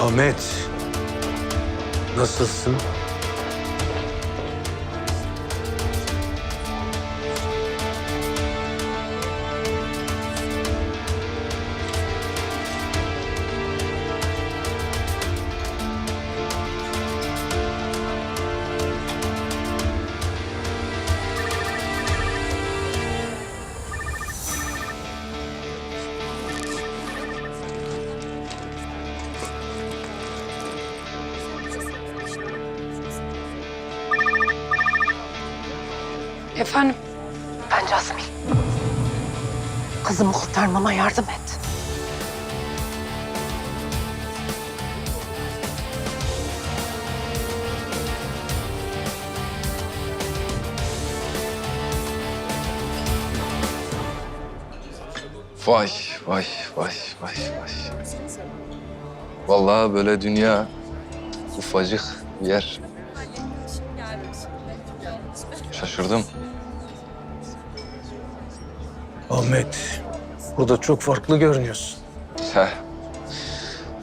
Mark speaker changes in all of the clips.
Speaker 1: Ahmet. Nasılsın?
Speaker 2: Efendim?
Speaker 3: Ben Casmin. Kızımı kurtarmama yardım et.
Speaker 4: Vay vay vay vay vay. Vallahi böyle dünya ufacık bir yer. Şaşırdım.
Speaker 1: Ahmet. Burada çok farklı görünüyorsun.
Speaker 4: Heh.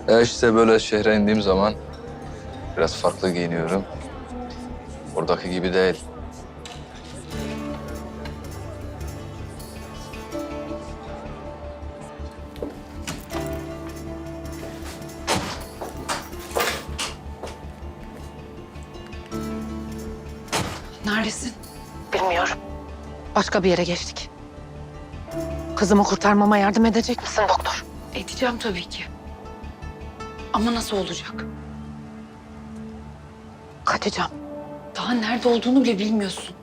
Speaker 4: E işte böyle şehre indiğim zaman biraz farklı giyiniyorum. Oradaki gibi değil.
Speaker 2: Neredesin?
Speaker 3: Bilmiyorum. Başka bir yere geçtik. Kızımı kurtarmama yardım edecek misin doktor?
Speaker 2: Edeceğim tabii ki. Ama nasıl olacak?
Speaker 3: Kaçacağım.
Speaker 2: Daha nerede olduğunu bile bilmiyorsun.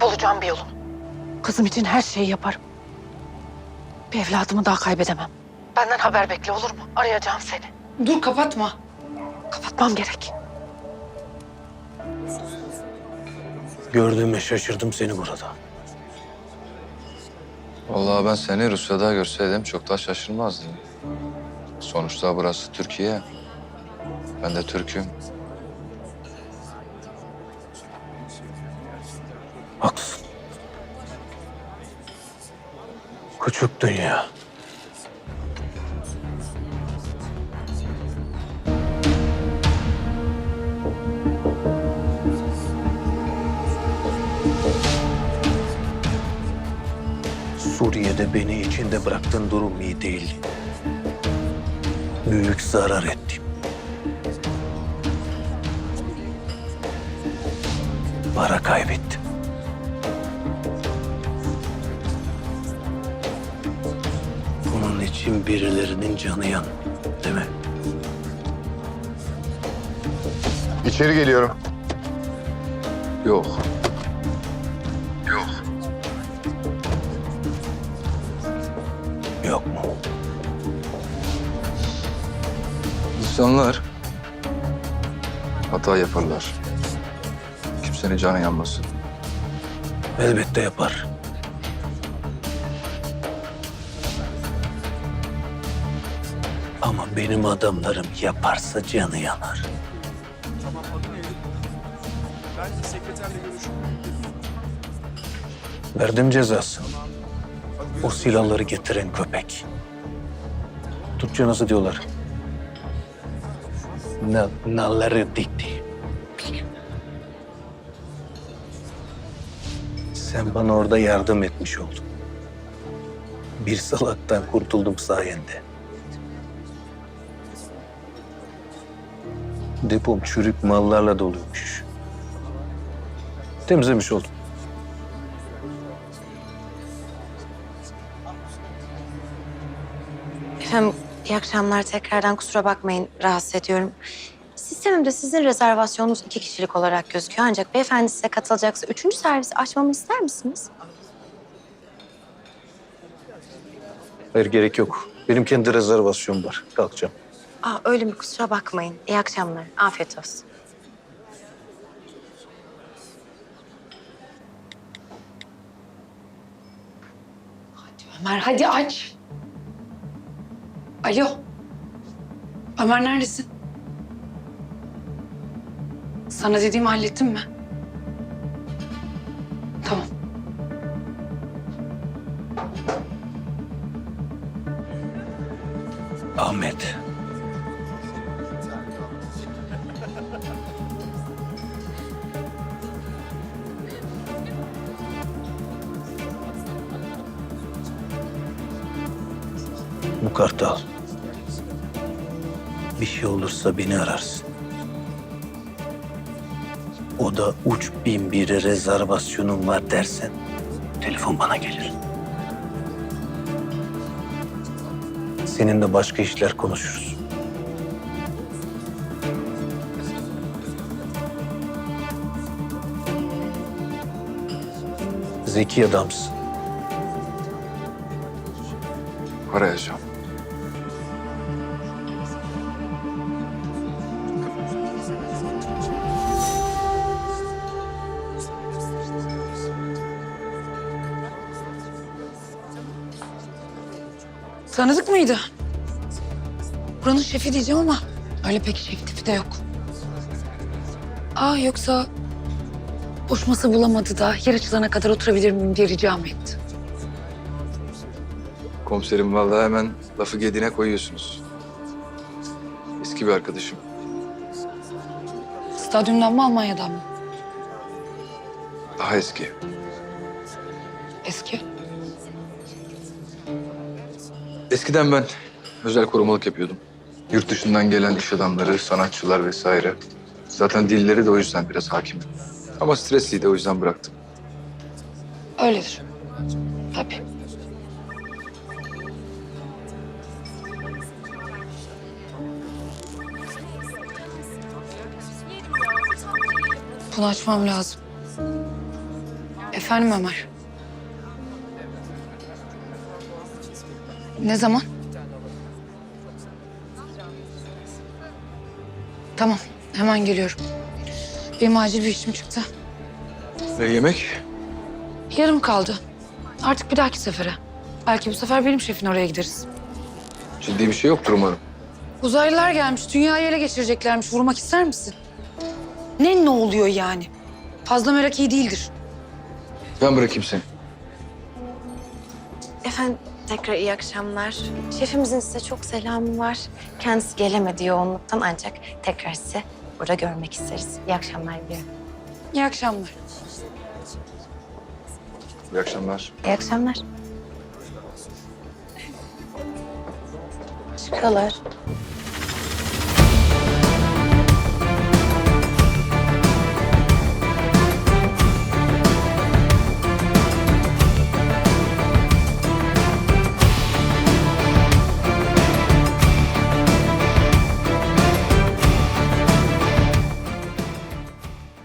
Speaker 3: Bulacağım bir yolunu. Kızım için her şeyi yaparım. Bir evladımı daha kaybedemem. Benden haber bekle olur mu? Arayacağım seni.
Speaker 2: Dur kapatma.
Speaker 3: Kapatmam gerek.
Speaker 1: Gördüğüme şaşırdım seni burada.
Speaker 4: Vallahi ben seni Rusya'da görseydim çok daha şaşırmazdım. Sonuçta burası Türkiye. Ben de Türk'üm.
Speaker 1: Haklısın. Küçük dünya. Suriye'de beni içinde bıraktığın durum iyi değil. Büyük zarar ettim. Para kaybettim. Bunun için birilerinin canı yan, değil mi?
Speaker 5: İçeri geliyorum.
Speaker 4: Yok.
Speaker 1: Yok mu?
Speaker 4: İnsanlar hata yaparlar. Kimsenin canı yanmasın.
Speaker 1: Elbette yapar. Ama benim adamlarım yaparsa canı yanar. Verdim cezası. O silahları getiren köpek. Türkçe nasıl diyorlar? Na, nalları dikti. Sen bana orada yardım etmiş oldun. Bir salaktan kurtuldum sayende. Depom çürük mallarla doluymuş. Temizlemiş oldum.
Speaker 6: Efendim iyi akşamlar tekrardan kusura bakmayın rahatsız ediyorum. Sistemimde sizin rezervasyonunuz iki kişilik olarak gözüküyor ancak beyefendi size katılacaksa üçüncü servisi açmamı ister misiniz?
Speaker 1: Hayır gerek yok. Benim kendi rezervasyonum var. Kalkacağım.
Speaker 6: Aa öyle mi kusura bakmayın. İyi akşamlar. Afiyet olsun.
Speaker 2: Ömer hadi aç. Alo. Ömer neredesin? Sana dediğimi hallettin mi? Tamam.
Speaker 1: Ahmet. Bu kartı al. Bir şey olursa beni ararsın. O da uç bin bir rezervasyonum var dersen telefon bana gelir. Seninle başka işler konuşuruz. Zeki adamsın.
Speaker 4: Arayacağım.
Speaker 2: Tanıdık mıydı? Buranın şefi diyeceğim ama öyle pek şef tipi de yok. Aa yoksa boş masa bulamadı da yer açılana kadar oturabilir miyim diye rica mı etti?
Speaker 4: Komiserim vallahi hemen lafı gediğine koyuyorsunuz. Eski bir arkadaşım.
Speaker 2: Stadyumdan mı Almanya'dan mı?
Speaker 4: Daha eski.
Speaker 2: Eski.
Speaker 4: Eskiden ben özel korumalık yapıyordum. Yurt dışından gelen iş adamları, sanatçılar vesaire. Zaten dilleri de o yüzden biraz hakim. Ama stresliydi o yüzden bıraktım.
Speaker 2: Öyledir. Tabii. Bunu açmam lazım. Efendim Ömer. Ne zaman? Tamam, hemen geliyorum. Benim acil bir işim çıktı.
Speaker 4: Ve yemek?
Speaker 2: Yarım kaldı. Artık bir dahaki sefere. Belki bu sefer benim şefin oraya gideriz.
Speaker 4: Ciddi bir şey yoktur umarım.
Speaker 2: Uzaylılar gelmiş, dünyayı ele geçireceklermiş. Vurmak ister misin? Ne ne oluyor yani? Fazla merak iyi değildir.
Speaker 4: Ben bırakayım seni.
Speaker 6: Efendim tekrar iyi akşamlar. Şefimizin size çok selamı var. Kendisi gelemedi yoğunluktan ancak tekrar sizi burada görmek isteriz. İyi akşamlar diliyorum.
Speaker 2: İyi akşamlar.
Speaker 4: İyi akşamlar.
Speaker 6: İyi akşamlar. Çıkıyorlar.